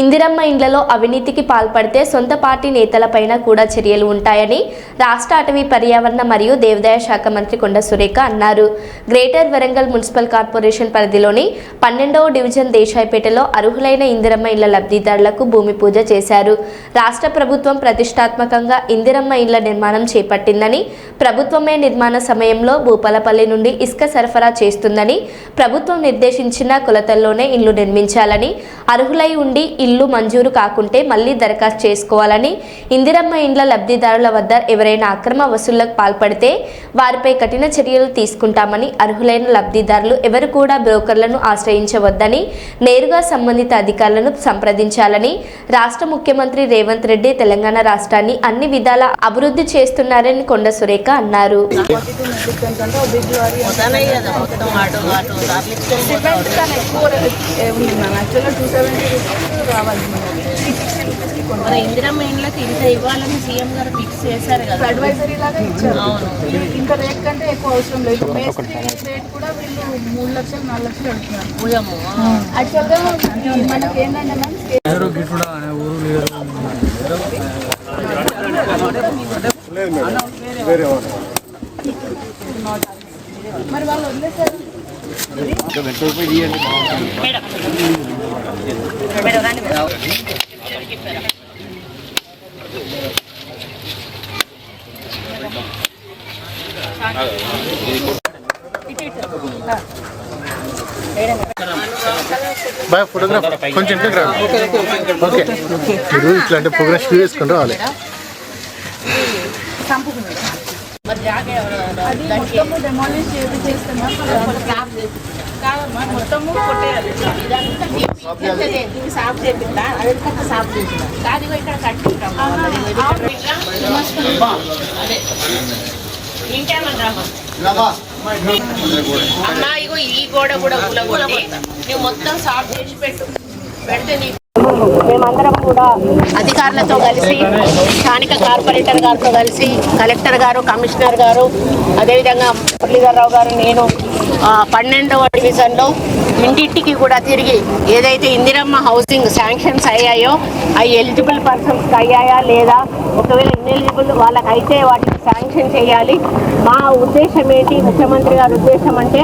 ఇందిరమ్మ ఇండ్లలో అవినీతికి పాల్పడితే సొంత పార్టీ నేతలపైన కూడా చర్యలు ఉంటాయని రాష్ట్ర అటవీ పర్యావరణ మరియు దేవాదాయ శాఖ మంత్రి కొండ సురేఖ అన్నారు. గ్రేటర్ వరంగల్ మున్సిపల్ కార్పొరేషన్ పరిధిలోని పన్నెండవ డివిజన్ దేశాయిపేటలో అర్హులైన ఇందిరమ్మ ఇళ్ళ లబ్ధిదారులకు భూమి పూజ చేశారు. రాష్ట్ర ప్రభుత్వం ప్రతిష్టాత్మకంగా ఇందిరమ్మ ఇళ్ళ నిర్మాణం చేపట్టిందని ప్రభుత్వమే నిర్మాణ సమయంలో భూపాలపల్లి నుండి ఇసుక సరఫరా చేస్తుందని ప్రభుత్వం నిర్దేశించిన కొలతల్లోనే ఇళ్ళు నిర్మించాలని అర్హులై ఉండి ఇల్లు మంజూరు కాకుంటే మళ్ళీ దరఖాస్తు చేసుకోవాలని ఇందిరమ్మ ఇండ్ల లబ్ధిదారుల వద్ద ఎవరైనా అక్రమ వసూళ్ళకు పాల్పడితే వారిపై కఠిన చర్యలు తీసుకుంటామని అర్హులైన లబ్ధిదారులు ఎవరు కూడా బ్రోకర్లను ఆశ్రయించవద్దని నేరుగా సంబంధిత అధికారులను సంప్రదించాలని రాష్ట్ర ముఖ్యమంత్రి రేవంత్ రెడ్డి తెలంగాణ రాష్ట్రాన్ని అన్ని విధాల అభివృద్ధి చేస్తున్నారని కొండ సురేఖ అన్నారు. ఉంది మ్యామ్. యాక్చువల్గా టూ సెవెంటీ రూపీస్ రావాలి. సిక్స్టీ రూపీస్కి మరి ఇందిరమ్మ ఇండ్లకి ఇంత ఇవ్వాలని సీఎం గారు ఫిక్స్ చేశారు కదా. అడ్వైజరీ లాగా ఇచ్చారు. అవును. ఇంత రేట్ కంటే ఎక్కువ అవసరం లేదు. మేస్త్రీ రేట్ కూడా వీళ్ళు మూడు లక్షలు నాలుగు లక్షలు అడుగుతున్నారు. యాక్చువల్గా మనకి ఏంటంటే మ్యామ్ అనే ఊరు మరి వాళ్ళు వదిలేసారు బాయ్ ఫోటోగ్రాఫ్ కొంచెం ఓకే. మీరు ఇట్లాంటి ప్రోగ్రామ్ షూ చేసుకుని రావాలి. మొత్తము కొట్టేయాలి. అమ్మా ఇగో ఈ గోడ కూడా కూలగొట్టి. నువ్వు మొత్తం సాఫ్ చేసి పెట్టు. పెడితే నీకు మేమందరం కూడా అధికారులతో కలిసి స్థానిక కార్పొరేటర్ గారితో కలిసి కలెక్టర్ గారు కమిషనర్ గారు అదేవిధంగా మురళీధరరావు గారు నేను పన్నెండవ డివిజన్లో ఇంటింటికి కూడా తిరిగి ఏదైతే ఇందిరమ్మ హౌసింగ్ శాంక్షన్స్ అయ్యాయో అవి ఎలిజిబుల్ పర్సన్స్కి అయ్యాయా లేదా ఒకవేళ ఇన్ఎలిజిబుల్ వాళ్ళకైతే వాటిని శాంక్షన్ చేయాలి. మా ఉద్దేశం ఏంటి? ముఖ్యమంత్రి గారి ఉద్దేశం అంటే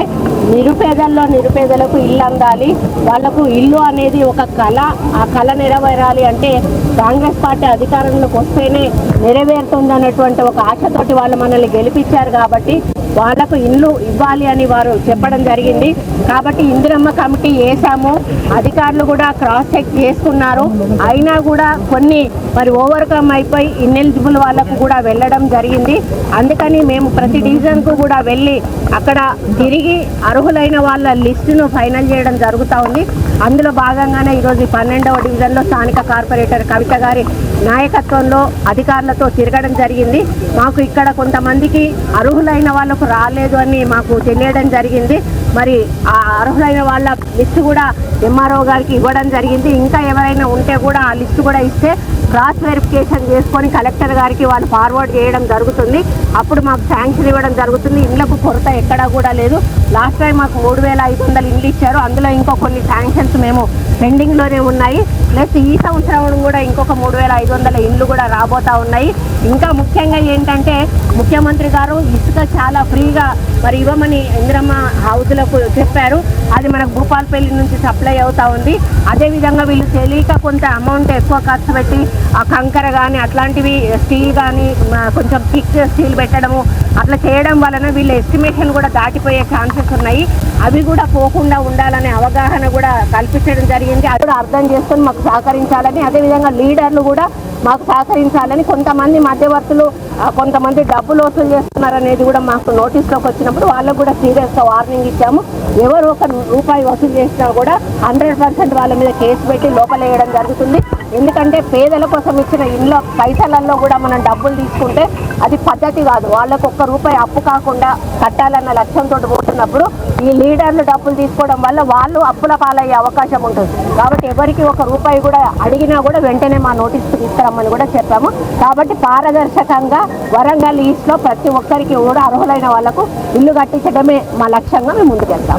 నిరుపేదల్లో నిరుపేదలకు ఇల్లు అందాలి. వాళ్ళకు ఇల్లు అనేది ఒక కళ. ఆ కళ నెరవేరాలి అంటే కాంగ్రెస్ పార్టీ అధికారంలోకి వస్తేనే నెరవేరుతుంది అన్నటువంటి ఒక ఆశతోటి వాళ్ళు మనల్ని గెలిపించారు కాబట్టి వాళ్ళకు ఇల్లు ఇవ్వాలి అని వారు చెప్పడం జరిగింది. కాబట్టి ఇందిరమ్మ కమిటీ వేసాము అధికారులు కూడా క్రాస్ చెక్ చేసుకున్నారు. అయినా కూడా కొన్ని మరి ఓవర్కమ్ అయిపోయి ఇన్ఎలిజిబుల్ వాళ్ళకు కూడా వెళ్ళడం జరిగింది. అందుకని మేము ప్రతి డివిజన్కు కూడా వెళ్ళి అక్కడ తిరిగి అర్హులైన వాళ్ళ లిస్టును ఫైనల్ చేయడం జరుగుతూ ఉంది. అందులో భాగంగానే ఈరోజు పన్నెండవ డివిజన్లో స్థానిక కార్పొరేటర్ కవిత గారి నాయకత్వంలో అధికారులతో తిరగడం జరిగింది. మాకు ఇక్కడ కొంతమందికి అర్హులైన వాళ్ళకు రాలేదు అని మాకు తెలియడం జరిగింది. మరి ఆ అర్హులైన వాళ్ళ లిస్ట్ కూడా ఎంఆర్ఓ గారికి ఇవ్వడం జరిగింది. ఇంకా ఎవరైనా ఉంటే కూడా ఆ లిస్టు కూడా ఇస్తే క్రాస్ వెరిఫికేషన్ చేసుకొని కలెక్టర్ గారికి వాళ్ళు ఫార్వర్డ్ చేయడం జరుగుతుంది. అప్పుడు మాకు శాంక్షన్ ఇవ్వడం జరుగుతుంది. ఇండ్లకు కొరత ఎక్కడా కూడా లేదు. లాస్ట్ టైం మాకు మూడు వేల ఐదు వందలు ఇండ్లు ఇచ్చారు. అందులో ఇంకో కొన్ని శాంక్షన్స్ మేము పెండింగ్లోనే ఉన్నాయి. ప్లస్ ఈ సంవత్సరం కూడా ఇంకొక మూడు వేల ఐదు వందల ఇండ్లు కూడా రాబోతా ఉన్నాయి. ఇంకా ముఖ్యంగా ఏంటంటే ముఖ్యమంత్రి గారు ఇసుక చాలా 一个 మరి ఇవ్వమని ఇందిరమ్మ హౌస్లకు చెప్పారు. అది మనకు భూపాలపల్లి నుంచి సప్లై అవుతా ఉంది. అదేవిధంగా వీళ్ళు తెలియక కొంత అమౌంట్ ఎక్కువ ఖర్చు పెట్టి ఆ కంకర కానీ అట్లాంటివి స్టీల్ కానీ కొంచెం థిక్ స్టీల్ పెట్టడము అట్లా చేయడం వలన వీళ్ళ ఎస్టిమేషన్ కూడా దాటిపోయే ఛాన్సెస్ ఉన్నాయి. అవి కూడా పోకుండా ఉండాలనే అవగాహన కూడా కల్పించడం జరిగింది. అది కూడా అర్థం చేసుకొని మాకు సహకరించాలని అదేవిధంగా లీడర్లు కూడా మాకు సహకరించాలని కొంతమంది మధ్యవర్తులు కొంతమంది డబ్బులు వసూలు చేస్తున్నారనేది కూడా మాకు నోటీస్లోకి చేసినప్పుడు వాళ్ళకు కూడా సీరియస్గా వార్నింగ్ ఇచ్చాము. ఎవరు ఒక రూపాయి వసూలు చేసినా కూడా హండ్రెడ్ పర్సెంట్ వాళ్ళ మీద కేసు పెట్టి లోపలేయడం జరుగుతుంది. ఎందుకంటే పేదల కోసం ఇచ్చిన ఇంట్లో పైసలలో కూడా మనం డబ్బులు తీసుకుంటే అది పద్ధతి కాదు. వాళ్ళకు ఒక్క రూపాయి అప్పు కాకుండా కట్టాలన్న లక్ష్యంతో పోతున్నప్పుడు ఈ లీడర్లు డబ్బులు తీసుకోవడం వల్ల వాళ్ళు అప్పుల పాలయ్యే అవకాశం ఉంటుంది. కాబట్టి ఎవరికి ఒక రూపాయి కూడా అడిగినా కూడా వెంటనే మా నోటీస్ తీసుకురమ్మని కూడా చెప్పాము. కాబట్టి పారదర్శకంగా వరంగల్ ఈస్ట్లో ప్రతి ఒక్కరికి కూడా అర్హులైన వాళ్ళకు ఇల్లు కట్టించడమే మా లక్ష్యంగా మేము ముందుకెళ్తాం.